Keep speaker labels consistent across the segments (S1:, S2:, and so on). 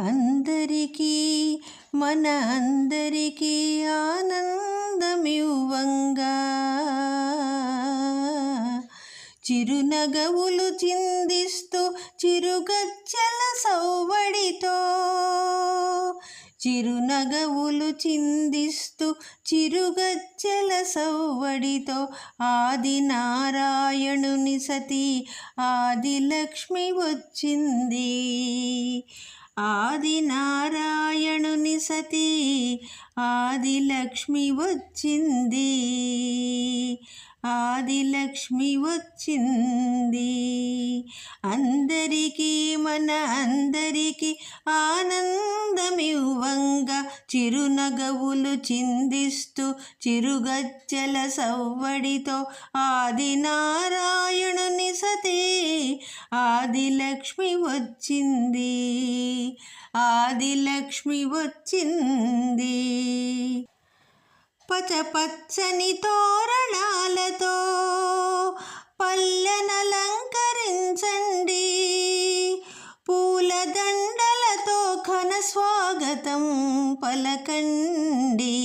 S1: అందరికీ మన అందరికీ ఆనందమివ్వంగా. చిరునగవులు చిందిస్తూ చిరుగచ్చల సౌవడితో చిరునగవులు చిందిస్తూ చిరుగచ్చల సౌవడితో ఆది నారాయణుని సతి లక్ష్మి వచ్చింది. ఆది నారాయణుని సతి లక్ష్మి వచ్చింది. ఆది లక్ష్మి వచ్చింది. అందరికీ మన అందరికీ ఆనందమివ్వంగా చిరునగవులు చిందిస్తూ చిరుగజ్జల సవ్వడితో ఆది నారాయణుని సతే ఆదిలక్ష్మి వచ్చింది. ఆదిలక్ష్మి వచ్చింది. పచపచ్చని తోరణాలతో ఘన స్వాగతం పలకండి.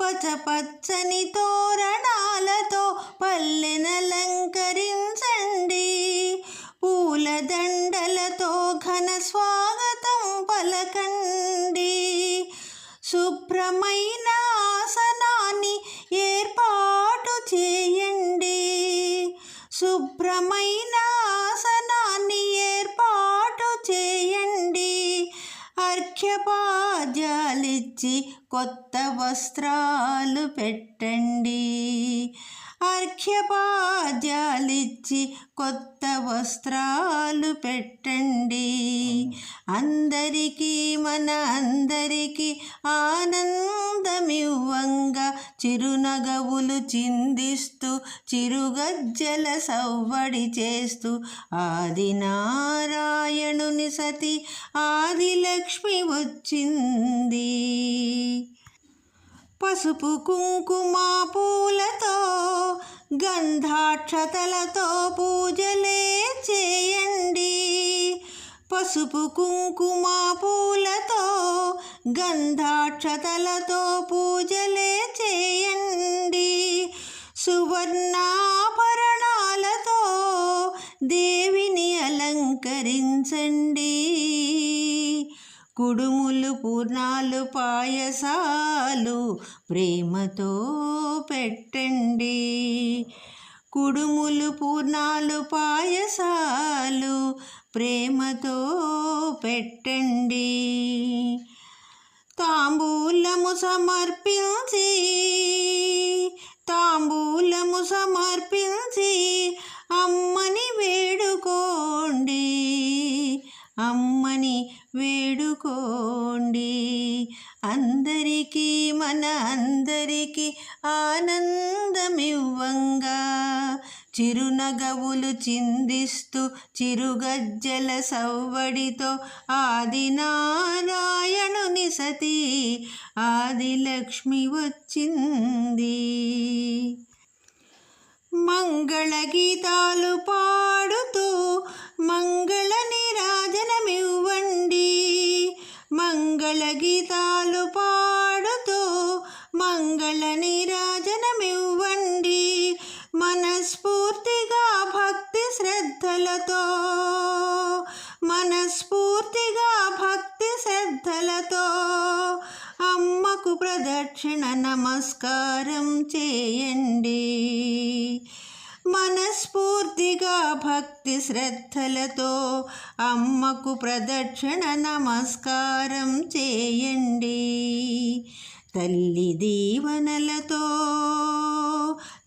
S1: పచపచ్చని తోరణాలతో పల్లెనలంకరించండి పూలదండలతో ఘన స్వాగతం పలకండి. శుభ్రమైన ఆసనాన్ని ఏర్పాటు చేయండి. శుభ్రమైన పాద్యాలిచ్చి కొత్త వస్త్రాలు పెట్టండి. అర్ఘ్యపాద్యాలిచ్చి కొత్త వస్త్రాలు పెట్టండి. అందరికీ మన అందరికీ ఆనందమివ్వంగా చిరునగవులు చిందిస్తూ చిరుగజ్జల సవ్వడి చేస్తూ ఆది నారాయణుని సతి ఆదిలక్ష్మి వచ్చింది. పసుపు కుంకుమ పూలతో గంధాక్షతలతో పూజలే చేయండి. పసుపు కుంకుమ పూలతో గంధాక్షతలతో పూజలే చేయండి. సువర్ణాభరణాలతో దేవిని అలంకరించండి. కుడుములు పూర్ణాలు పాయసాలు ప్రేమతో పెట్టండి. కుడుములు పూర్ణాలు పాయసాలు ప్రేమతో పెట్టండి. తాంబూలము సమర్పించి తాంబూలము సమర్పించి అమ్మని వేడుకోండి అమ్మని వేడుకోండి. అందరికీ మన అందరికీ ఆనందమివ్వంగా. చిరునగవులు చిందిస్తూ చిరుగజ్జల సవ్వడితో ఆది సతీ ఆదిలక్ష్మి వచ్చింది. మంగళ గీతాలు పాడుతూ మంగళ నిరాజనమివ్వండి. మంగళ గీతాలు పా శ్రద్ధలతో మనస్ఫూర్తిగా భక్తి శ్రద్ధలతో అమ్మకు ప్రదక్షిణ నమస్కారం చేయండి. మనస్ఫూర్తిగా భక్తి శ్రద్ధలతో అమ్మకు ప్రదక్షిణ నమస్కారం చేయండి. తల్లి దీవనలతో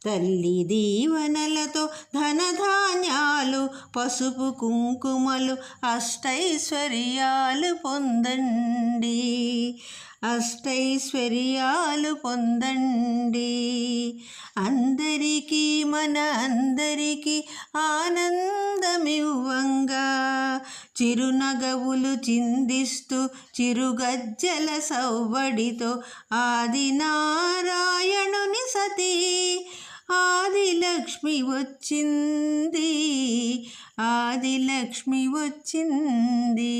S1: తల్లి దీవనలతో ధనధాన్యాలు పసుపు కుంకుమలు అష్టైశ్వర్యాలు పొందండి. అష్టైశ్వర్యాలు పొందండి. అందరికీ మన అందరికీ ఆనందమివ్వంగా. చిరునగవులు చిందిస్తూ చిరుగజ్జల సవ్వడితో ఆది నారాయణుని సతీ. ఆదిలక్ష్మి వచ్చింది ఆదిలక్ష్మి వచ్చింది.